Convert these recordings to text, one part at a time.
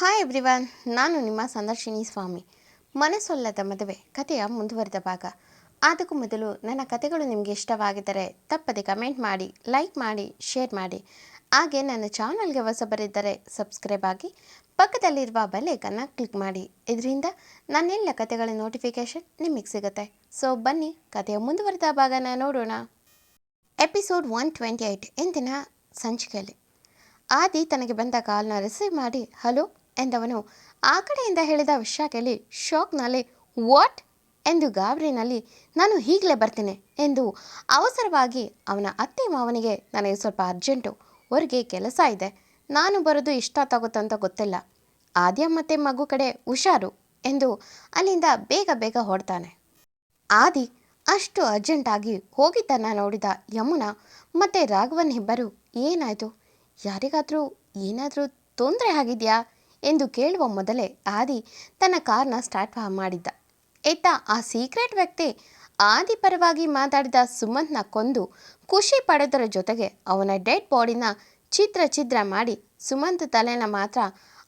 Hi everyone ನಾನು ನಿಮ್ಮ ಸಂದರ್ಶಿನಿ ಸ್ವಾಮಿ. ಮನಸ್ಸೊಲ್ಲದ ಮದುವೆ ಕಥೆಯ ಮುಂದುವರೆದ ಭಾಗ. ಅದಕ್ಕೂ ಮೊದಲು ನನ್ನ ಕಥೆಗಳು ನಿಮಗೆ ಇಷ್ಟವಾಗಿದ್ದರೆ ತಪ್ಪದೆ ಕಮೆಂಟ್ ಮಾಡಿ, ಲೈಕ್ ಮಾಡಿ, ಶೇರ್ ಮಾಡಿ. ಹಾಗೆ ನನ್ನ ಚಾನಲ್ಗೆ ಹೊಸಬರಿದ್ದರೆ ಸಬ್ಸ್ಕ್ರೈಬ್ ಆಗಿ, ಪಕ್ಕದಲ್ಲಿರುವ ಬೆಲೆಕನ್ನು ಕ್ಲಿಕ್ ಮಾಡಿ. ಇದರಿಂದ ನನ್ನೆಲ್ಲ ಕಥೆಗಳ ನೋಟಿಫಿಕೇಷನ್ ನಿಮಗೆ ಸಿಗುತ್ತೆ. ಸೊ ಬನ್ನಿ, ಕಥೆಯ ಮುಂದುವರೆದ ಭಾಗನ ನೋಡೋಣ. ಎಪಿಸೋಡ್ ಒನ್ ಟ್ವೆಂಟಿ ಏಯ್ಟ್ ಇಂದಿನ ಸಂಚಿಕೆಯಲ್ಲಿ. ಆದಿ ತನಗೆ ಬಂದ ಕಾಲ್ನ ರಿಸೀವ್ ಮಾಡಿ, ಹಲೋ ಎಂದವನು. ಆ ಕಡೆಯಿಂದ ಹೇಳಿದ ವಿಷಯ ಕೇಳಿ ಶಾಕ್ನಲ್ಲಿ, ವಾಟ್? ಎಂದು ಗಾಬರಿನಲ್ಲಿ, ನಾನು ಈಗಲೇ ಬರ್ತೇನೆ ಎಂದು ಅವಸರವಾಗಿ ಅವನ ಅತ್ತೆ ಮಾವನಿಗೆ, ನನಗೆ ಸ್ವಲ್ಪ ಅರ್ಜೆಂಟು, ಹೊರಗೆ ಕೆಲಸ ಇದೆ. ನಾನು ಬರೋದು ಇಷ್ಟ ಅಂತ ಗೊತ್ತಿಲ್ಲ. ಆದ್ಯ ಮತ್ತೆ ಮಗು ಕಡೆ ಹುಷಾರು ಎಂದು ಅಲ್ಲಿಂದ ಬೇಗ ಬೇಗ ಹೊಡ್ತಾನೆ ಆದಿ ಅಷ್ಟು ಅರ್ಜೆಂಟಾಗಿ ಹೋಗಿದ್ದನ್ನ ನೋಡಿದ ಯಮುನಾ, ಮತ್ತು ರಾಘವನ್ ಇಬ್ಬರು ಏನಾಯಿತು? ಯಾರಿಗಾದರೂ ಏನಾದರೂ ತೊಂದರೆ ಆಗಿದೆಯಾ? ಎಂದು ಕೇಳುವ ಮೊದಲೇ ಆದಿ ತನ್ನ ಕಾರ್ನ ಸ್ಟಾರ್ಟ್ ಮಾಡಿದ್ದ. ಇತ್ತ ಆ ಸೀಕ್ರೆಟ್ ವ್ಯಕ್ತಿ ಆದಿ ಪರವಾಗಿ ಮಾತಾಡಿದ ಸುಮಂತ್ನ ಕೊಂದು ಖುಷಿ ಪಡೆದರ ಜೊತೆಗೆ ಅವನ ಡೆಡ್ ಬಾಡಿನ ಚಿತ್ರ ಚಿತ್ರ ಮಾಡಿ ಸುಮಂತ್ ತಲೆನ ಮಾತ್ರ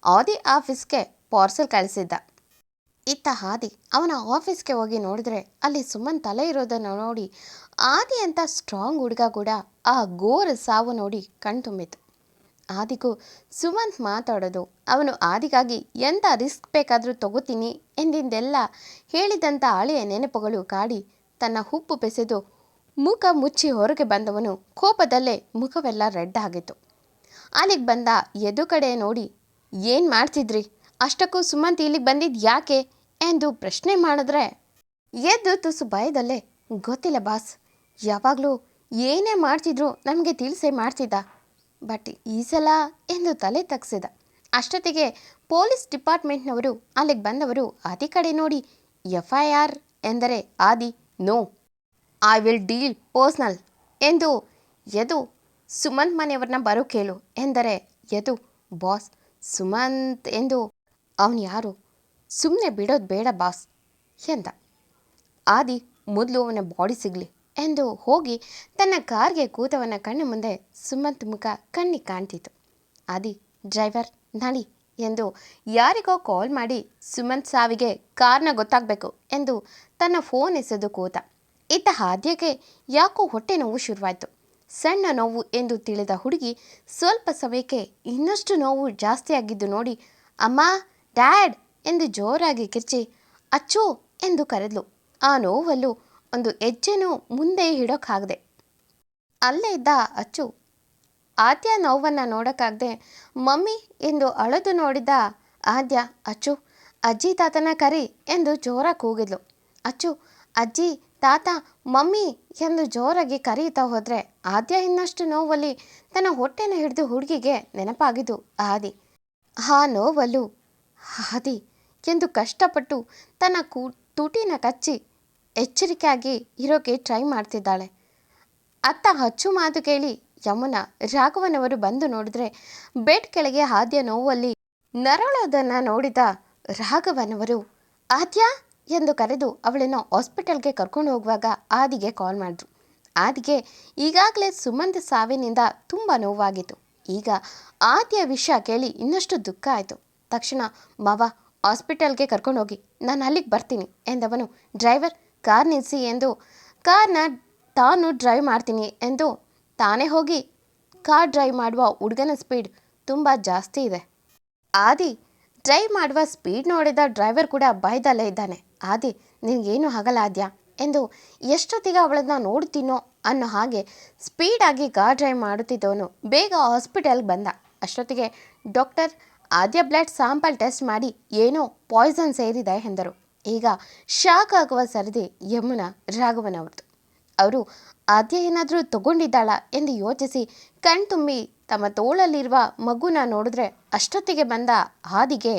ಆದಿ ಆಫೀಸ್ಗೆ ಪಾರ್ಸಲ್ ಕಳಿಸಿದ್ದ. ಇತ್ತ ಆದಿ ಅವನ ಆಫೀಸ್ಗೆ ಹೋಗಿ ನೋಡಿದ್ರೆ ಅಲ್ಲಿ ಸುಮನ್ ತಲೆ ಇರೋದನ್ನು ನೋಡಿ ಆದಿ ಅಂತ ಸ್ಟ್ರಾಂಗ್ ಹುಡುಗ ಕೂಡ ಆ ಗೋರ ಸಾವು ನೋಡಿ ಕಣ್ತುಂಬಿತು. ಆದಿಗೂ ಸುಮಂತ್ ಮಾತಾಡೋದು. ಅವನು ಆದಿಗಾಗಿ ಎಂಥ ರಿಸ್ಕ್ ಬೇಕಾದರೂ ತಗೋತೀನಿ ಎಂದಿಂದೆಲ್ಲ ಹೇಳಿದಂಥ ಹಳೆಯ ನೆನಪುಗಳು ಕಾಡಿ ತನ್ನ ಹುಪ್ಪು ಬೆಸೆದು ಮುಖ ಮುಚ್ಚಿ ಹೊರಗೆ ಬಂದವನು ಕೋಪದಲ್ಲೇ ಮುಖವೆಲ್ಲ ರೆಡ್ ಆಗಿತ್ತು. ಅಲ್ಲಿಗೆ ಬಂದ ಎದು ಕಡೆ ನೋಡಿ, ಏನು ಮಾಡ್ತಿದ್ರಿ? ಅಷ್ಟಕ್ಕೂ ಸುಮಂತ್ ಇಲ್ಲಿಗೆ ಬಂದಿದ್ದು ಯಾಕೆ? ಎಂದು ಪ್ರಶ್ನೆ ಮಾಡಿದ್ರೆ, ಎದ್ದು ತುಸು ಭಯದಲ್ಲೇ, ಗೊತ್ತಿಲ್ಲ ಬಾಸ್, ಯಾವಾಗಲೂ ಏನೇ ಮಾಡ್ತಿದ್ರು ನಮಗೆ ತಿಳಿಸೇ ಮಾಡ್ತಿದ್ದ. ಬಟ್ ಈ ಸಲ ಎಂದು ತಲೆ ತಗ್ಸಿದ. ಅಷ್ಟೊತ್ತಿಗೆ ಪೊಲೀಸ್ ಡಿಪಾರ್ಟ್ಮೆಂಟ್ನವರು ಅಲ್ಲಿಗೆ ಬಂದವರು ಆದಿ ಕಡೆ ನೋಡಿ ಎಫ್ ಐ ಆರ್ ಎಂದರೆ Aadi, no, I will deal personal ಎಂದು ಯದು ಸುಮಂತ್ ಮನೆಯವ್ರನ್ನ ಬರೋ ಕೇಳು ಎಂದರೆ ಯದು ಬಾಸ್ ಸುಮಂತ್ ಎಂದು ಅವನು ಯಾರು? ಸುಮ್ಮನೆ ಬಿಡೋದು ಬೇಡ ಬಾಸ್ ಎಂದ. ಆದಿ ಮೊದಲು ಅವನ ಬಾಡಿ ಸಿಗಲಿ. ಎಂದು ಹೋಗಿ ತನ್ನ ಕಾರ್ಗೆ ಕೂತವನ ಕಣ್ಣ ಮುಂದೆ ಸುಮಂತ್ ಮುಖ ಕಣ್ಣಿ ಕಾಣ್ತಿತ್ತು. ಆದಿ, ಡ್ರೈವರ್ ನಳಿ ಎಂದು ಯಾರಿಗೋ ಕಾಲ್ ಮಾಡಿ ಸುಮಂತ್ ಸಾವಿಗೆ ಕಾರ್ನ ಗೊತ್ತಾಗಬೇಕು ಎಂದು ತನ್ನ ಫೋನ್ ಎಸೆದು ಕೂತ. ಇತ್ತ ಹಾದ್ಯಕ್ಕೆ ಯಾಕೋ ಹೊಟ್ಟೆ ನೋವು ಶುರುವಾಯಿತು. ಸಣ್ಣ ನೋವು ಎಂದು ತಿಳಿದ ಹುಡುಗಿ ಸ್ವಲ್ಪ ಸಮಯಕ್ಕೆ ಇನ್ನಷ್ಟು ನೋವು ಜಾಸ್ತಿ ಆಗಿದ್ದು ನೋಡಿ, ಅಮ್ಮ, ಡ್ಯಾಡ್ ಎಂದು ಜೋರಾಗಿ ಕಿರ್ಚಿ, ಅಚ್ಚು ಎಂದು ಕರೆದ್ಲು. ಆ ನೋವಲ್ಲೂ ಒಂದು ಹೆಜ್ಜೆನೂ ಮುಂದೆ ಇಡೋಕ್ಕಾಗದೆ. ಅಲ್ಲೇ ಇದ್ದ ಅಚ್ಚು, ಆದ್ಯ ನೋವನ್ನು ನೋಡೋಕ್ಕಾಗದೆ ಮಮ್ಮಿ ಎಂದು ಅಳದು ನೋಡಿದ ಆದ್ಯ, ಅಚ್ಚು, ಅಜ್ಜಿ ತಾತನ ಕರಿ ಎಂದು ಜೋರಾಗಿ ಕೂಗಿದ್ಲು. ಅಚ್ಚು, ಅಜ್ಜಿ, ತಾತ, ಮಮ್ಮಿ ಎಂದು ಜೋರಾಗಿ ಕರೀತಾ ಹೋದರೆ ಆದ್ಯ ಇನ್ನಷ್ಟು ನೋವಲ್ಲಿ ತನ್ನ ಹೊಟ್ಟೆನ ಹಿಡಿದು ಹುಡುಗಿಗೆ ನೆನಪಾಗಿದ್ದು ಆದಿ. ಆ ನೋವಲ್ಲೂ ಹಾದಿ ಎಂದು ಕಷ್ಟಪಟ್ಟು ತನ್ನ ಕೂ, ತುಟಿನ ಕಚ್ಚಿ ಎಚ್ಚರಿಕೆಯಾಗಿ ಇರೋಕೆ ಟ್ರೈ ಮಾಡ್ತಿದ್ದಾಳೆ. ಅತ್ತ ಹಚ್ಚು ಮಾತು ಕೇಳಿ ಯಮುನಾ, ರಾಘವನವರು ಬಂದು ನೋಡಿದ್ರೆ ಬೆಡ್ ಕೆಳಗೆ ಆದ್ಯ ನೋವಲ್ಲಿ ನರಳೋದನ್ನು ನೋಡಿದ ರಾಘವನವರು, ಆದ್ಯ? ಎಂದು ಕರೆದು ಅವಳನ್ನು ಹಾಸ್ಪಿಟಲ್ಗೆ ಕರ್ಕೊಂಡು ಹೋಗುವಾಗ ಆದಿಗೆ ಕಾಲ್ ಮಾಡಿದ್ರು ಆದಿಗೆ ಈಗಾಗಲೇ ಸುಮಂತ್ ಸಾವಿನಿಂದ ತುಂಬ ನೋವಾಗಿತ್ತು. ಈಗ ಆದ್ಯ ವಿಷಯ ಕೇಳಿ ಇನ್ನಷ್ಟು ದುಃಖ ಆಯಿತು. ತಕ್ಷಣ, ಮಾವ ಹಾಸ್ಪಿಟಲ್ಗೆ ಕರ್ಕೊಂಡು ಹೋಗಿ, ನಾನು ಅಲ್ಲಿಗೆ ಬರ್ತೀನಿ ಎಂದವನು ಡ್ರೈವರ್ ಕಾರ್ ನಿಲ್ಲಿಸಿ ಎಂದು ಕಾರ್ನ ತಾನು ಡ್ರೈವ್ ಮಾಡ್ತೀನಿ ಎಂದು ತಾನೇ ಹೋಗಿ ಕಾರ್ ಡ್ರೈವ್ ಮಾಡುವ ಹುಡುಗನ ಸ್ಪೀಡ್ ತುಂಬ ಜಾಸ್ತಿ ಇದೆ. ಆದಿ ಡ್ರೈವ್ ಮಾಡುವ ಸ್ಪೀಡ್ ನೋಡಿದ ಡ್ರೈವರ್ ಕೂಡ ಬಾಯ್ದಲ್ಲೇ ಇದ್ದಾನೆ. ಆದಿ, ನಿನಗೇನು ಆಗಲ್ಲ ಆದ್ಯ? ಎಂದು ಎಷ್ಟೊತ್ತಿಗೆ ಅವಳನ್ನ ನೋಡ್ತೀನೋ ಅನ್ನೋ ಹಾಗೆ ಸ್ಪೀಡಾಗಿ ಕಾರ್ ಡ್ರೈವ್ ಮಾಡುತ್ತಿದ್ದವನು ಬೇಗ ಹಾಸ್ಪಿಟಲ್ಗೆ ಬಂದ. ಅಷ್ಟೊತ್ತಿಗೆ doctor Aadya blood sample test ಮಾಡಿ ಏನೋ ಪಾಯ್ಸನ್ ಸೇರಿದೆ ಎಂದರು. ಈಗ ಶಾಕ್ ಆಗುವ ಸರದಿ ಯಮುನಾ ರಾಘವನವ್ರದ್ದು. ಅವರು ಆದ್ಯ ಏನಾದರೂ ತಗೊಂಡಿದ್ದಾಳ ಎಂದು ಯೋಚಿಸಿ ಕಣ್ತುಂಬಿ ತಮ್ಮ ತೋಳಲ್ಲಿರುವ ಮಗುನ ನೋಡಿದ್ರೆ ಅಷ್ಟೊತ್ತಿಗೆ ಬಂದ ಆದಿಗೆ,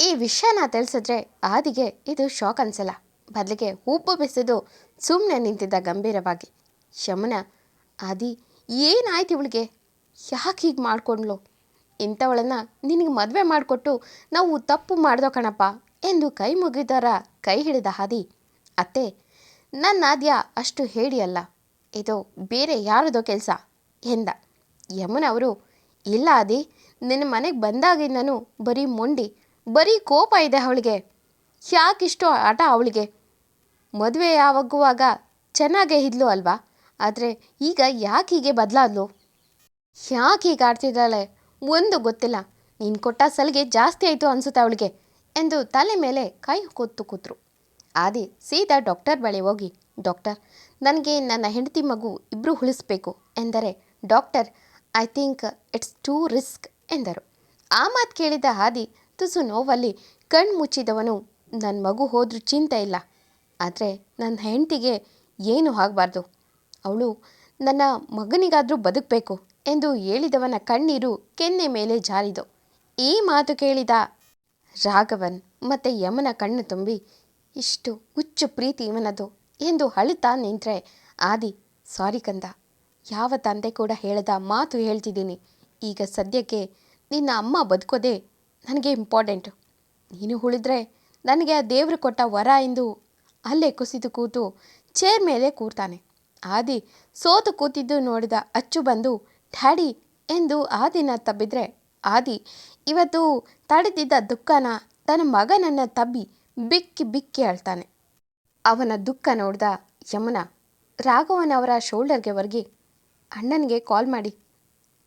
ಈ ವಿಷಯನ ತಿಳಿಸಿದ್ರೆ ಆದಿಗೆ ಇದು ಶಾಕ್ ಅನ್ಸಲ್ಲ. ಬದಲಿಗೆ ಉಪ್ಪು ಬೆಸೆದು ಸುಮ್ಮನೆ ನಿಂತಿದ್ದ ಗಂಭೀರವಾಗಿ. ಯಮುನಾ, ಆದಿ, ಏನಾಯ್ತು ಇವಳಿಗೆ? ಯಾಕೆ ಹೀಗೆ ಮಾಡ್ಕೊಂಡ್ಲು ಇಂಥವಳನ್ನು ನಿನಗೆ ಮದುವೆ ಮಾಡಿಕೊಟ್ಟು ನಾವು ತಪ್ಪು ಮಾಡ್ದೋ ಕಣಪ್ಪ. ಎಂದು ಕೈ ಮುಗಿದರ ಕೈ ಹಿಡಿದ ಹಾದಿ, ಅತ್ತೆ ನನ್ನ ಆದ್ಯ ಅಷ್ಟು ಹೇಳಿಯಲ್ಲ ಇದು ಬೇರೆ ಯಾರದೋ ಕೆಲಸ ಎಂದ. ಯಮುನವರು ಇಲ್ಲ ಆದಿ ನಿನ್ನ ಮನೆಗೆ ಬಂದಾಗಿಂದನೂ ಬರೀ ಮೊಂಡಿ, ಬರೀ ಕೋಪ ಇದೆ ಅವಳಿಗೆ, ಯಾಕಿಷ್ಟು ಆಟ ಅವಳಿಗೆ. ಮದುವೆ ಯಾವಾಗುವಾಗ ಚೆನ್ನಾಗೇ ಇದ್ಲು ಅಲ್ವಾ, ಆದರೆ ಈಗ ಯಾಕೆ ಹೀಗೆ ಬದಲಾದ್ಲು? ಯಾಕೆ ಹೀಗೆ ಆಡ್ತಿದ್ದಾಳೆ? ಒಂದು ಗೊತ್ತಿಲ್ಲ, ನೀನು ಕೊಟ್ಟ ಸಲಿಗೆ ಜಾಸ್ತಿ ಆಯಿತು ಅನಿಸುತ್ತೆ ಅವಳಿಗೆ. ಎಂದು ತಲೆ ಮೇಲೆ ಕೈ ಕೂತು ಕೂತರು. ಆದಿ ಸೀದಾ ಡಾಕ್ಟರ್ ಬಳಿ ಹೋಗಿ, ಡಾಕ್ಟರ್, ನನಗೆ ನನ್ನ ಹೆಂಡತಿ ಮಗು ಇಬ್ಬರು ಉಳಿಸ್ಬೇಕು ಎಂದರೆ, doctor, I think it's too risk ಎಂದರು. ಆ ಮಾತು ಕೇಳಿದ ಆದಿ ತುಸು ನೋವಲ್ಲಿ ಕಣ್ಣು ಮುಚ್ಚಿದವನು ನನ್ನ ಮಗು ಹೋದರೂ ಚಿಂತೆ ಇಲ್ಲ, ಆದರೆ ನನ್ನ ಹೆಂಡತಿಗೆ ಏನು ಆಗಬಾರ್ದು? ಅವಳು ನನ್ನ ಮಗನಿಗಾದರೂ ಬದುಕಬೇಕು ಎಂದು ಹೇಳಿದವನ ಕಣ್ಣೀರು ಕೆನ್ನೆ ಮೇಲೆ ಜಾರಿದು ಈ ಮಾತು ಕೇಳಿದ ರಾಘವನ್ ಮತ್ತು ಯಮನ ಕಣ್ಣು ತುಂಬಿ, ಇಷ್ಟು ಹುಚ್ಚು ಪ್ರೀತಿ ಇವನದು ಎಂದು ಅಳುತ್ತಾ ನಿಂತರೆ. ಆದಿ, ಸಾರಿ ಕಂದ, ಯಾವ ತಂದೆ ಕೂಡ ಹೇಳದ ಮಾತು ಹೇಳ್ತಿದ್ದೀನಿ. ಈಗ ಸದ್ಯಕ್ಕೆ ನಿನ್ನ ಅಮ್ಮ ಬದುಕೋದೆ ನನಗೆ ಇಂಪಾರ್ಟೆಂಟು ನೀನು ಉಳಿದ್ರೆ ನನಗೆ ಆ ದೇವರು ಕೊಟ್ಟ ವರ ಎಂದು ಅಲ್ಲೇ ಕುಸಿದು ಕೂತು ಚೇರ್ ಮೇಲೆ ಕೂರ್ತಾನೆ. ಆದಿ ಸೋತು ಕೂತಿದ್ದು ನೋಡಿದ ಅಚ್ಚು ಬಂದು, ಡ್ಯಾಡಿ ಎಂದು ಆದಿನ ತಬ್ಬಿದ್ರೆ ಆದಿ, ಇವತ್ತು ತಡೆದಿದ್ದ ದುಃಖನ ತನ್ನ ಮಗನನ್ನ ತಬ್ಬಿ ಬಿಕ್ಕಿ ಬಿಕ್ಕಿ ಅಳ್ತಾನೆ. ಅವನ ದುಃಖ ನೋಡಿದ ಯಮುನ ರಾಘವನವರ ಶೋಲ್ಡರ್ಗೆ ಒರಗಿ ಅಣ್ಣನಿಗೆ ಕಾಲ್ ಮಾಡಿ.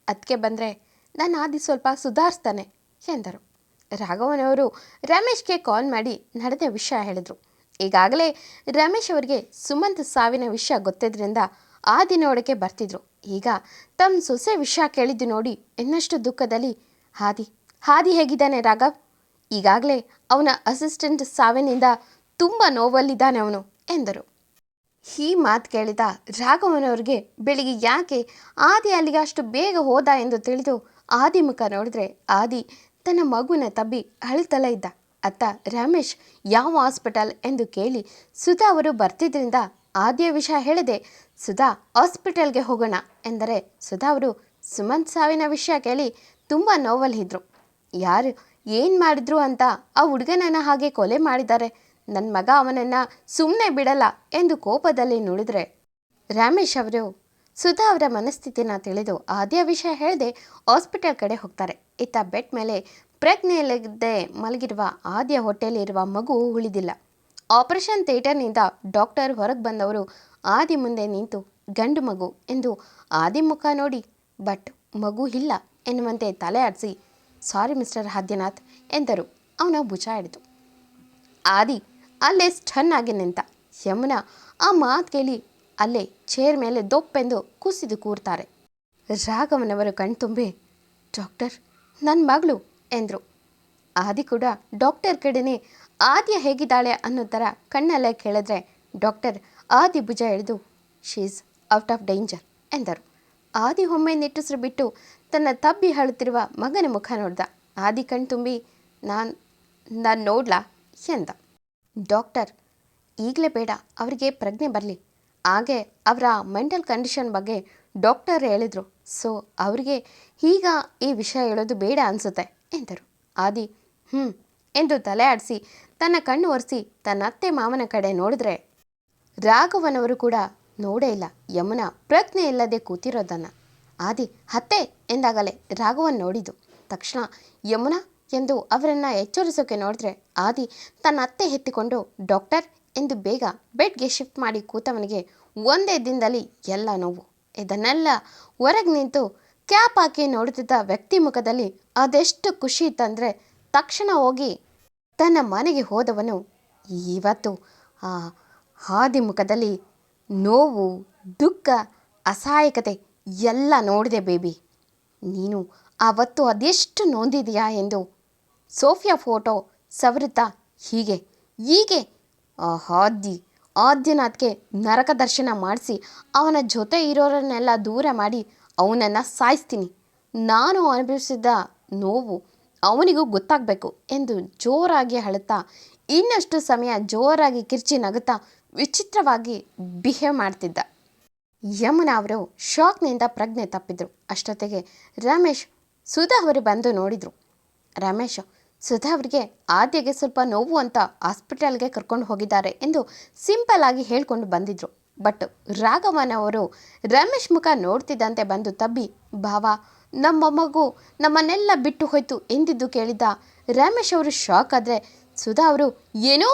ಅದಕ್ಕೆ ಬಂದರೆ ನನ್ನ ಆದಿ ಸ್ವಲ್ಪ ಸುಧಾರಿಸ್ತಾನೆ ಎಂದರು. ರಾಘವನವರು ರಮೇಶ್ಗೆ ಕಾಲ್ ಮಾಡಿ ನಡೆದ ವಿಷಯ ಹೇಳಿದರು. ಈಗಾಗಲೇ ರಮೇಶ್ ಅವರಿಗೆ ಸುಮಂತ್ ಸಾವಿನ ವಿಷಯ ಗೊತ್ತಿದ್ದರಿಂದ ಆ ದಿನ ಒಳಗೆ ಬರ್ತಿದ್ರು. ಈಗ ತಮ್ಮ ಸೊಸೆ ವಿಷಯ ಕೇಳಿದ್ದು ನೋಡಿ ಇನ್ನಷ್ಟು ದುಃಖದಲ್ಲಿ ಹಾದಿ ಹಾದಿ ಹೇಗಿದ್ದಾನೆ ರಾಘವ್? ಈಗಾಗಲೇ ಅವನ ಅಸಿಸ್ಟೆಂಟ್ ಸಾವಿನಿಂದ ತುಂಬ ನೋವಲ್ಲಿದ್ದಾನೆ ಅವನು ಎಂದರು. ಈ ಮಾತು ಕೇಳಿದ ರಾಘವನವ್ರಿಗೆ ಬೆಳಿಗ್ಗೆ ಯಾಕೆ ಆದಿ ಅಲ್ಲಿಗೆ ಅಷ್ಟು ಬೇಗ ಹೋದ ಎಂದು ತಿಳಿದು ಆದಿ ಮುಖ ನೋಡಿದ್ರೆ ಆದಿ ತನ್ನ ಮಗುನ ತಬ್ಬಿ ಅಳ್ತಲೇ ಇದ್ದ. ಅತ್ತ ರಮೇಶ್ ಯಾವ ಹಾಸ್ಪಿಟಲ್ ಎಂದು ಕೇಳಿ ಸುಧಾ ಅವರು ಬರ್ತಿದ್ದರಿಂದ ಆದಿಯ ವಿಷಯ ಹೇಳದೆ ಸುಧಾ ಹಾಸ್ಪಿಟಲ್ಗೆ ಹೋಗೋಣ ಎಂದರೆ ಸುಧಾ ಅವರು ಸುಮಂತ್ ಸಾವಿನ ವಿಷಯ ಕೇಳಿ ತುಂಬ ನೋವಲ್ಲಿದ್ರು. ಯಾರು ಏನು ಮಾಡಿದ್ರು ಅಂತ ಆ ಹುಡುಗನನ್ನ ಹಾಗೆ ಕೊಲೆ ಮಾಡಿದ್ದಾರೆ. ನನ್ನ ಮಗ ಅವನನ್ನು ಸುಮ್ಮನೆ ಬಿಡಲ್ಲ ಎಂದು ಕೋಪದಲ್ಲಿ ನುಡಿದ್ರೆ ರಮೇಶ್ ಅವರು. ಸುಧಾ ಅವರ ಮನಸ್ಥಿತಿನ ತಿಳಿದು ಆದ್ಯ ವಿಷಯ ಹೇಳದೆ ಹಾಸ್ಪಿಟಲ್ ಕಡೆ ಹೋಗ್ತಾರೆ. ಇತ್ತ ಬೆಡ್ ಮೇಲೆ ಪ್ರಜ್ಞೆಯಲ್ಲಿದ್ದೆ ಮಲಗಿರುವ ಆದ್ಯ ಹೊಟ್ಟೆಯಲ್ಲಿರುವ ಮಗು ಉಳಿದಿಲ್ಲ. ಆಪರೇಷನ್ ಥಿಯೇಟರ್ನಿಂದ ಡಾಕ್ಟರ್ ಹೊರಗೆ ಬಂದವರು ಆದಿ ಮುಂದೆ ನಿಂತು ಗಂಡು ಮಗು ಎಂದು ಆದಿ ಮುಖ ನೋಡಿ, ಬಟ್ ಮಗು ಇಲ್ಲ ಎನ್ನುವಂತೆ ತಲೆ ಆಡಿಸಿ, ಸಾರಿ ಮಿಸ್ಟರ್ ಆದ್ಯನಾಥ್, ಎಂದರು. ಅವನ ಭುಜ ಹಿಡಿದು ಆದಿ ಅಲ್ಲೇ ಸ್ಟನ್ ಆಗಿ ನಿಂತ. ಯಮುನಾ ಆ ಮಾತು ಕೇಳಿ ಅಲ್ಲೇ ಚೇರ್ ಮೇಲೆ ದೊಪ್ಪೆಂದು ಕುಸಿದು ಕೂರ್ತಾರೆ. ರಾಘವನವರು ಕಣ್ತುಂಬಿ ಡಾಕ್ಟರ್ ನನ್ನ ಮಗಳು, ಎಂದರು. ಆದಿ ಕೂಡ, ಡಾಕ್ಟರ್ ಕಡೆನೇ ಆದ್ಯ ಹೇಗಿದ್ದಾಳೆ ಅನ್ನೋ ಥರ ಕಣ್ಣಲ್ಲೇ ಕೇಳಿದ್ರೆ, ಡಾಕ್ಟರ್, ಆದಿ ಭುಜ ಹಿಡಿದು ಶೀಸ್ ಔಟ್ ಆಫ್ ಡೇಂಜರ್, ಎಂದರು. ಆದಿ ಒಮ್ಮೆ ನಿಟ್ಟುಸಿರು ಬಿಟ್ಟು ತನ್ನ ತಬ್ಬಿ ಅಳುತ್ತಿರುವ ಮಗನ ಮುಖ ನೋಡ್ದ. ಆದಿ ಕಣ್ತುಂಬಿ ನಾನು ನಾನು ನೋಡ್ಲಾ? ಎಂದ. ಡಾಕ್ಟರ್, ಈಗಲೇ ಬೇಡ, ಅವರಿಗೆ ಪ್ರಜ್ಞೆ ಬರಲಿ. ಹಾಗೆ ಅವರ ಮೆಂಟಲ್ ಕಂಡೀಷನ್ ಬಗ್ಗೆ ಡಾಕ್ಟರ್ ಹೇಳಿದರು. ಸೊ, ಅವರಿಗೆ ಈಗ ಈ ವಿಷಯ ಹೇಳೋದು ಬೇಡ ಅನಿಸುತ್ತೆ, ಎಂದರು. ಆದಿ ಹ್ಞೂ ಎಂದು ತಲೆ ಆಡಿಸಿ, ತನ್ನ ಕಣ್ಣು ಒರೆಸಿ ತನ್ನ ಅತ್ತೆ ಮಾವನ ಕಡೆ ನೋಡಿದ್ರೆ ರಾಘವನವರು ಕೂಡ ನೋಡೇ ಇಲ್ಲ. ಯಮುನ ಪ್ರಜ್ಞೆ ಇಲ್ಲದೆ ಕೂತಿರೋದನ್ನು. ಆದಿ, ಹತ್ತೆ! ಎಂದಾಗಲೇ ರಾಘವನ್ ನೋಡಿದು ತಕ್ಷಣ, ಯಮುನಾ! ಎಂದು ಅವರನ್ನು ಎಚ್ಚರಿಸೋಕೆ ನೋಡಿದ್ರೆ ಆದಿ ತನ್ನ ಅತ್ತೆ ಎತ್ತಿಕೊಂಡು, ಡಾಕ್ಟರ್! ಎಂದು ಬೇಗ ಬೆಡ್ಗೆ ಶಿಫ್ಟ್ ಮಾಡಿ ಕೂತವನಿಗೆ ಒಂದೇ ದಿನದಲ್ಲಿ ಎಲ್ಲ ನೋವು. ಇದನ್ನೆಲ್ಲ ಹೊರಗೆ ನಿಂತು ಕ್ಯಾಪ್ ಹಾಕಿ ನೋಡುತ್ತಿದ್ದ ವ್ಯಕ್ತಿ ಮುಖದಲ್ಲಿ ಅದೆಷ್ಟು ಖುಷಿ ಇತ್ತಂದರೆ ತಕ್ಷಣ ಹೋಗಿ ತನ್ನ ಮನೆಗೆ ಹೋದವನು. ಇವತ್ತು ಆ ಹಾದಿ ಮುಖದಲ್ಲಿ ನೋವು, ದುಃಖ, ಅಸಹಾಯಕತೆ ಎಲ್ಲ ನೋಡಿದೆ ಬೇಬಿ. ನೀನು ಆವತ್ತು ಅದೆಷ್ಟು ನೋಂದಿದೆಯಾ ಎಂದು ಸೋಫಿಯಾ ಫೋಟೋ ಸವರುತ್ತಾ ಹೀಗೆ ಹೀಗೆ. ಹಾದಿ ಆದ್ಯನಾಥ್ಗೆ ನರಕ ದರ್ಶನ ಮಾಡಿಸಿ ಅವನ ಜೊತೆ ಇರೋರನ್ನೆಲ್ಲ ದೂರ ಮಾಡಿ ಅವನನ್ನು ಸಾಯಿಸ್ತೀನಿ. ನಾನು ಅನುಭವಿಸಿದ ನೋವು ಅವನಿಗೂ ಗೊತ್ತಾಗಬೇಕು ಎಂದು ಜೋರಾಗಿ ಅಳುತ್ತಾ ಇನ್ನಷ್ಟು ಸಮಯ ಜೋರಾಗಿ ಕಿರ್ಚಿ ನಗುತ್ತಾ ವಿಚಿತ್ರವಾಗಿ ಬಿಹೇವ್ ಮಾಡ್ತಿದ್ದ. ಯಮುನಾ ಅವರು ಶಾಕ್ನಿಂದ ಪ್ರಜ್ಞೆ ತಪ್ಪಿದ್ರು. ಅಷ್ಟೊತ್ತಿಗೆ ರಮೇಶ್ ಸುಧಾ ಅವರು ಬಂದು ನೋಡಿದರು. ರಮೇಶ್, ಸುಧಾ ಅವರಿಗೆ ಆದ್ಯಗೆ ಸ್ವಲ್ಪ ನೋವು ಅಂತ ಹಾಸ್ಪಿಟಲ್ಗೆ ಕರ್ಕೊಂಡು ಹೋಗಿದ್ದಾರೆ ಎಂದು ಸಿಂಪಲ್ ಆಗಿ ಹೇಳ್ಕೊಂಡು ಬಂದಿದ್ರು. ಬಟ್ ರಾಘವನ್ ಅವರು ರಮೇಶ್ ಮುಖ ನೋಡ್ತಿದ್ದಂತೆ ಬಂದು ತಬ್ಬಿ, ಭಾವ, ನಮ್ಮ ಮಗು ನಮ್ಮನ್ನೆಲ್ಲ ಬಿಟ್ಟು ಹೋಯ್ತು ಎಂದಿದ್ದು ಕೇಳಿದ್ದ ರಮೇಶ್ ಅವರು ಶಾಕ್ ಆದರೆ ಸುಧಾ ಅವರು, ಏನು?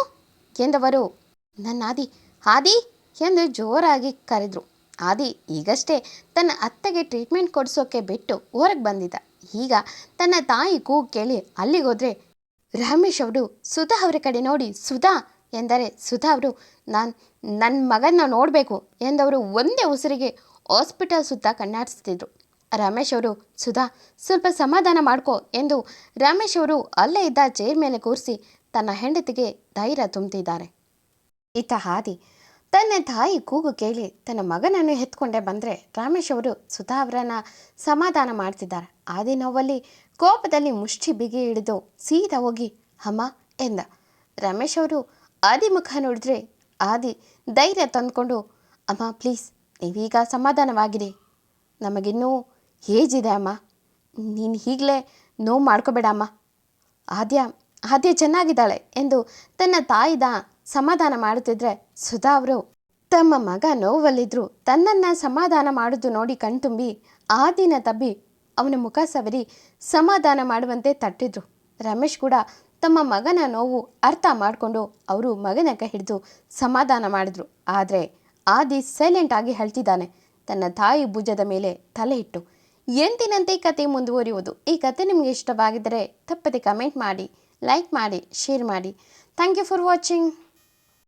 ಎಂದವರು ನನ್ನ ಆದಿ ಆದಿ ಎಂದು ಜೋರಾಗಿ ಕರೆದ್ರು. ಆದಿ ಈಗಷ್ಟೇ ತನ್ನ ಅತ್ತೆಗೆ ಟ್ರೀಟ್ಮೆಂಟ್ ಕೊಡಿಸೋಕೆ ಬಿಟ್ಟು ಹೊರಗೆ ಬಂದಿದ್ದ. ಈಗ ತನ್ನ ತಾಯಿ ಕೂಗು ಕೇಳಿ ಅಲ್ಲಿಗೋದ್ರೆ ರಮೇಶ್ ಅವರು ಸುಧಾ ಅವರ ಕಡೆ ನೋಡಿ ಸುಧಾ ಎಂದರೆ, ಸುಧಾ ಅವರು ನಾನು ನನ್ನ ಮಗನ ನೋಡಬೇಕು ಎಂದವರು ಒಂದೇ ಉಸಿರಿಗೆ ಹಾಸ್ಪಿಟಲ್ ಸುತ್ತ ಕಣ್ಣಾಡಿಸ್ತಿದ್ರು. ರಮೇಶ್ ಅವರು, ಸುಧಾ, ಸ್ವಲ್ಪ ಸಮಾಧಾನ ಮಾಡ್ಕೋ ಎಂದು ರಮೇಶ್ ಅವರು ಅಲ್ಲೇ ಇದ್ದ ಚೇರ್ ಮೇಲೆ ಕೂರಿಸಿ ತನ್ನ ಹೆಂಡತಿಗೆ ಧೈರ್ಯ ತುಂಬ್ತಿದ್ದಾರೆ. ಈತ ಹಾದಿ. ತನ್ನ ತಾಯಿ ಕೂಗು ಕೇಳಿ ತನ್ನ ಮಗನನ್ನು ಎತ್ಕೊಂಡೆ ಬಂದರೆ ರಾಮೇಶ್ ಅವರು ಸುಧಾ ಅವರನ್ನ ಸಮಾಧಾನ ಮಾಡ್ತಿದ್ದಾರೆ. ಆದಿ ನೋವಲ್ಲಿ ಕೋಪದಲ್ಲಿ ಮುಷ್ಟಿ ಬಿಗಿ ಹಿಡಿದು ಸೀದಾ ಹೋಗಿ, ಅಮ್ಮ, ಎಂದ. ರಮೇಶ್ ಅವರು ಆದಿ ಮುಖ ನೋಡಿದ್ರೆ ಆದಿ ಧೈರ್ಯ ತಂದ್ಕೊಂಡು, ಅಮ್ಮ ಪ್ಲೀಸ್ ನೀವೀಗ ಸಮಾಧಾನವಾಗಿರಿ. ನಮಗಿನ್ನೂ ಇದೆ ಅಮ್ಮ? ನೀನು ಈಗಲೇ ನೋವು ಮಾಡ್ಕೋಬೇಡ, ಅಮ್ಮ. ಆದ್ಯ ಆದ್ಯ ಚೆನ್ನಾಗಿದ್ದಾಳೆ ಎಂದು ತನ್ನ ತಾಯಿದ ಸಮಾಧಾನ ಮಾಡುತ್ತಿದ್ರೆ ಸುಧಾ ಅವರು ತಮ್ಮ ಮಗ ನೋವಲ್ಲಿದ್ರು. ತನ್ನನ್ನು ಸಮಾಧಾನ ಮಾಡುದು ನೋಡಿ ಕಣ್ತುಂಬಿ ಆ ದಿನ ತಬ್ಬಿ ಅವನ ಮುಖ ಸವರಿ ಸಮಾಧಾನ ಮಾಡುವಂತೆ ತಟ್ಟಿದ್ರು. ರಮೇಶ್ ಕೂಡ ತಮ್ಮ ಮಗನ ನೋವು ಅರ್ಥ ಮಾಡಿಕೊಂಡು ಅವರು ಮಗನ ಕೈ ಹಿಡಿದು ಸಮಾಧಾನ ಮಾಡಿದ್ರು. ಆದರೆ ಆದಿ ಸೈಲೆಂಟ್ ಆಗಿ ಹೇಳ್ತಿದ್ದಾನೆ. ತನ್ನ ತಾಯಿ ಭುಜದ ಮೇಲೆ ತಲೆ ಇಟ್ಟು, ಎಂದಿನಂತೆ ಕತೆ ಮುಂದುವರಿಯುವುದು? ಈ ಕತೆ ನಿಮಗೆ ಇಷ್ಟವಾಗಿದ್ದರೆ ತಪ್ಪದೆ ಕಮೆಂಟ್ ಮಾಡಿ ಲೈಕ್ ಮಾಡಿ ಶೇರ್ ಮಾಡಿ. Thank you for watching